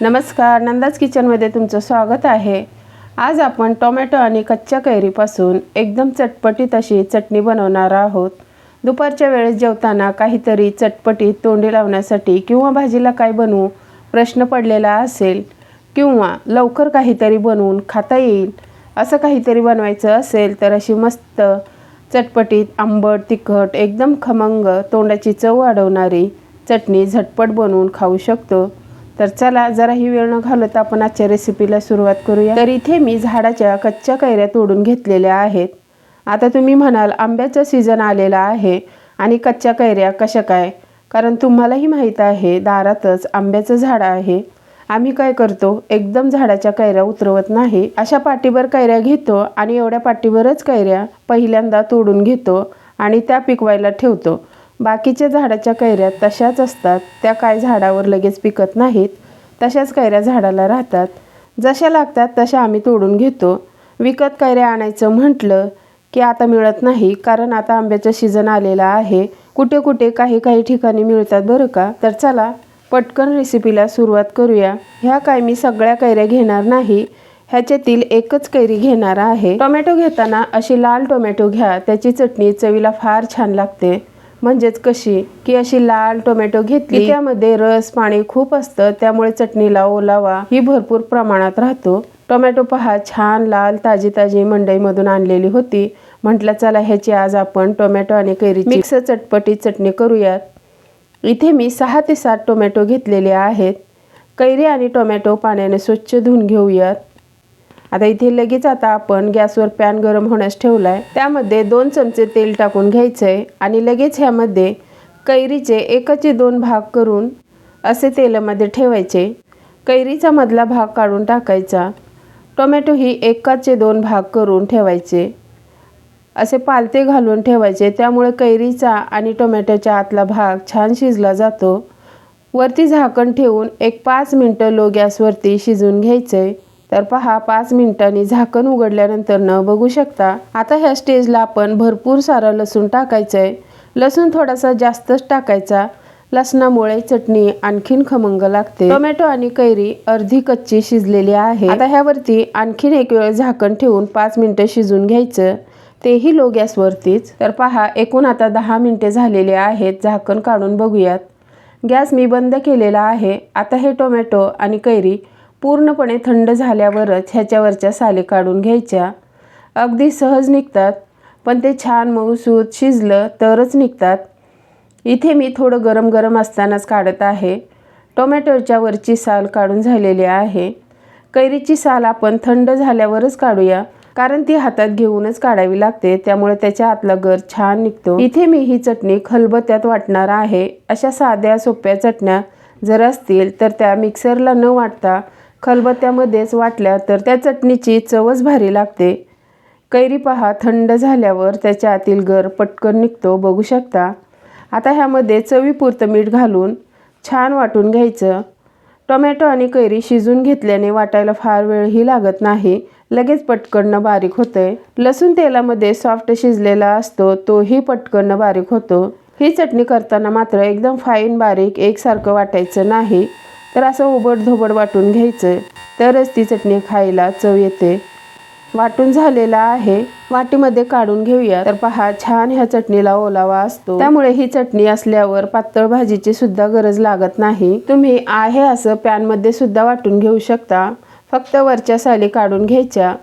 नमस्कार नंदाज किचनमध्ये तुमचं स्वागत आहे. आज आपण टोमॅटो आणि कच्च्या कैरीपासून एकदम चटपटीत अशी चटणी बनवणार आहोत. दुपारच्या वेळेस जेवताना काहीतरी चटपटीत तोंडी लावण्यासाठी किंवा भाजीला काय बनवू प्रश्न पडलेला असेल किंवा लवकर काहीतरी बनवून खाता येईल असं काहीतरी बनवायचं असेल तर अशी मस्त चटपटीत आंबट तिखट एकदम खमंग तोंडाची चव वाढवणारी चटणी झटपट बनवून खाऊ शकतो. तर चला जरा ही वेळ न घालत आपण आजच्या रेसिपीला सुरुवात करूया. तर इथे मी झाडाच्या कच्च्या कैऱ्या तोडून घेतलेल्या आहेत. आता तुम्ही म्हणाल आंब्याचा सीझन आलेला आहे आणि कच्च्या कैऱ्या कशा काय? कारण तुम्हालाही माहीत आहे दारातच आंब्याचं झाड आहे. आम्ही काय करतो एकदम झाडाच्या कैऱ्या उतरवत नाही. अशा पाटीभर कैऱ्या घेतो आणि एवढ्या पाटीभरच कैऱ्या पहिल्यांदा तोडून घेतो आणि त्या पिकवायला ठेवतो. बाकीच्या झाडाच्या कैऱ्या तशाच असतात त्या काय झाडावर लगेच पिकत नाहीत तशाच कैऱ्या झाडाला राहतात. जशा लागतात तशा आम्ही तोडून घेतो. विकत कैऱ्या आणायचं म्हटलं की आता मिळत नाही कारण आता आंब्याचं सीझन आलेला आहे. कुठे कुठे काही काही ठिकाणी मिळतात बरं का? तर चला पटकन रेसिपीला सुरुवात करूया. ह्या काय मी सगळ्या कैऱ्या घेणार नाही ह्याच्यातील एकच कैरी घेणार आहे. टोमॅटो घेताना अशी लाल टोमॅटो घ्या त्याची चटणी चवीला फार छान लागते. म्हणजेच कशी? की अशी लाल टोमॅटो घेतली त्यामध्ये रस पाणी खूप असतं त्यामुळे चटणीला ओलावा ही भरपूर प्रमाणात राहतो. टोमॅटो पहा छान लाल ताजी ताजी मंडईमधून आणलेली होती. म्हटलं चला ह्याची आज आपण टोमॅटो आणि कैरी मिक्स चटपटी चटणी करूयात. इथे मी सहा ते सात टोमॅटो घेतलेले आहेत. कैरी आणि टोमॅटो पाण्याने स्वच्छ धुवून घेऊयात. आता इथे लगेच आता आपण गॅसवर पॅन गरम होण्यास ठेवला आहे त्यामध्ये दोन चमचे तेल टाकून घ्यायचं आहे आणि लगेच ह्यामध्ये कैरीचे एकाचे दोन भाग करून असे तेलामध्ये ठेवायचे. कैरीचा मधला भाग काढून टाकायचा. टोमॅटो ही एकाचे दोन भाग करून ठेवायचे. असे पालते घालून ठेवायचे. त्यामुळे कैरीचा आणि टोमॅटोच्या आतला भाग छान शिजला जातो. वरती झाकण ठेवून एक पाच मिनटं लो गॅसवरती शिजून घ्यायचं आहे तर पहा पाच मिनिटांनी झाकण उघडल्यानंतर न बघू शकता आता ह्या स्टेजला आपण भरपूर सारा लसूण टाकायचं आहे लसूण थोडासा जास्तच टाकायचा. लसणामुळे चटणी आणखीन खमंग लागते. टोमॅटो आणि कैरी अर्धी कच्ची शिजलेली आहे. आता ह्यावरती आणखीन एक वेळ झाकण ठेवून पाच मिनिटं शिजून घ्यायचं. तेही लो गॅसवरतीच. तर पहा एकूण आता दहा मिनिटे झालेले आहेत. झाकण काढून बघूयात. गॅस मी बंद केलेला आहे. आता हे टोमॅटो आणि कैरी पूर्णपणे थंड झाल्यावरच ह्याच्यावरच्या साली काढून घ्यायच्या. अगदी सहज निघतात. पण ते छान मऊसूत शिजलं तरच निघतात. इथे मी थोडं गरम गरम असतानाच काढत आहे. टोमॅटोच्या वरची साल काढून झालेली आहे. कैरीची साल आपण थंड झाल्यावरच काढूया. कारण ती हातात घेऊनच काढावी लागते. त्यामुळे त्याच्या आतला गर छान निघतो. इथे मी ही चटणी खलबत्यात वाटणार आहे. अशा साध्या सोप्या चटण्या जर असतील तर त्या मिक्सरला न वाटता खलबत्त्यामध्येच वाटल्या तर त्या चटणीची चवच भारी लागते. कैरी पहा थंड झाल्यावर त्याच्या आतील गर पटकन निघतो बघू शकता. आता ह्यामध्ये चवीपुरतं मीठ घालून छान वाटून घ्यायचं. टोमॅटो आणि कैरी शिजून घेतल्याने वाटायला फार वेळही लागत नाही लगेच पटकन बारीक होतंय लसूण तेलामध्ये सॉफ्ट शिजलेला असतो तोही पटकन बारीक होतो. ही चटणी करताना मात्र एकदम फाईन बारीक एकसारखं वाटायचं नाही. तर असं ओबड धोबड वाटून घ्यायचं. तरच ती चटणी खायला चव येते. वाटून झालेला आहे. वाटीमध्ये काढून घेऊया. तर पहा छान ह्या चटणीला ओलावा असतो. त्यामुळे ही चटणी असल्यावर पातळ भाजीची सुद्धा गरज लागत नाही. तुम्ही आहे असं पॅनमध्ये सुद्धा वाटून घेऊ शकता. फक्त वरच्या साली काढून घ्यायच्या.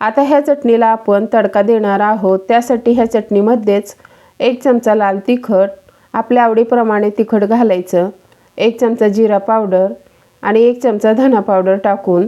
आता ह्या चटणीला आपण तडका देणार आहोत. त्यासाठी ह्या चटणीमध्येच एक चमचा लाल तिखट आपल्या आवडीप्रमाणे तिखट घालायचं. एक चमचा जिरा पावडर आणि एक चमचा धना पावडर टाकून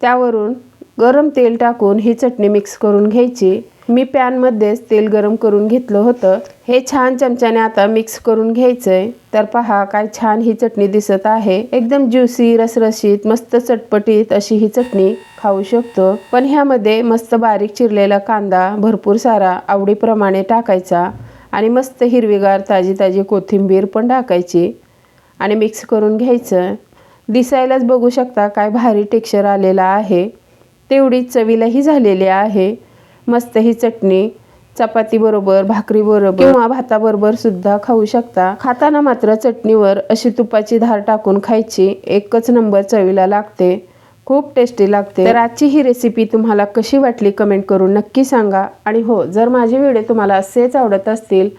त्यावरून गरम तेल टाकून ही चटणी मिक्स करून घ्यायची. मी पॅनमध्येच तेल गरम करून घेतलं होतं. हे छान चमच्याने आता मिक्स करून घ्यायचं आहे तर पहा काय छान ही चटणी दिसत आहे. एकदम ज्युसी रसरशीत मस्त चटपटीत अशी ही चटणी खाऊ शकतो. पण ह्यामध्ये मस्त बारीक चिरलेला कांदा भरपूर सारा आवडीप्रमाणे टाकायचा आणि मस्त हिरवीगार ताजी ताजी कोथिंबीर पण टाकायची. आणि मिक्स करून घ्यायचं. दिसायलाच बघू शकता काय भारी टेक्स्चर आलेला आहे. तेवढीच चवीलाही झालेली आहे. मस्त ही चटणी चपातीबरोबर भाकरीबरोबर किंवा भाताबरोबर सुद्धा खाऊ शकता. खाताना मात्र चटणीवर अशी तुपाची धार टाकून खायची एकच नंबर चवीला लागते. खूप टेस्टी लागते. तर आजची ही रेसिपी तुम्हाला कशी वाटली कमेंट करून नक्की सांगा. आणि हो जर माझे व्हिडिओ तुम्हाला असेच आवडत असतील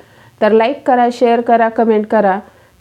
तर लाईक करा शेअर करा कमेंट करा.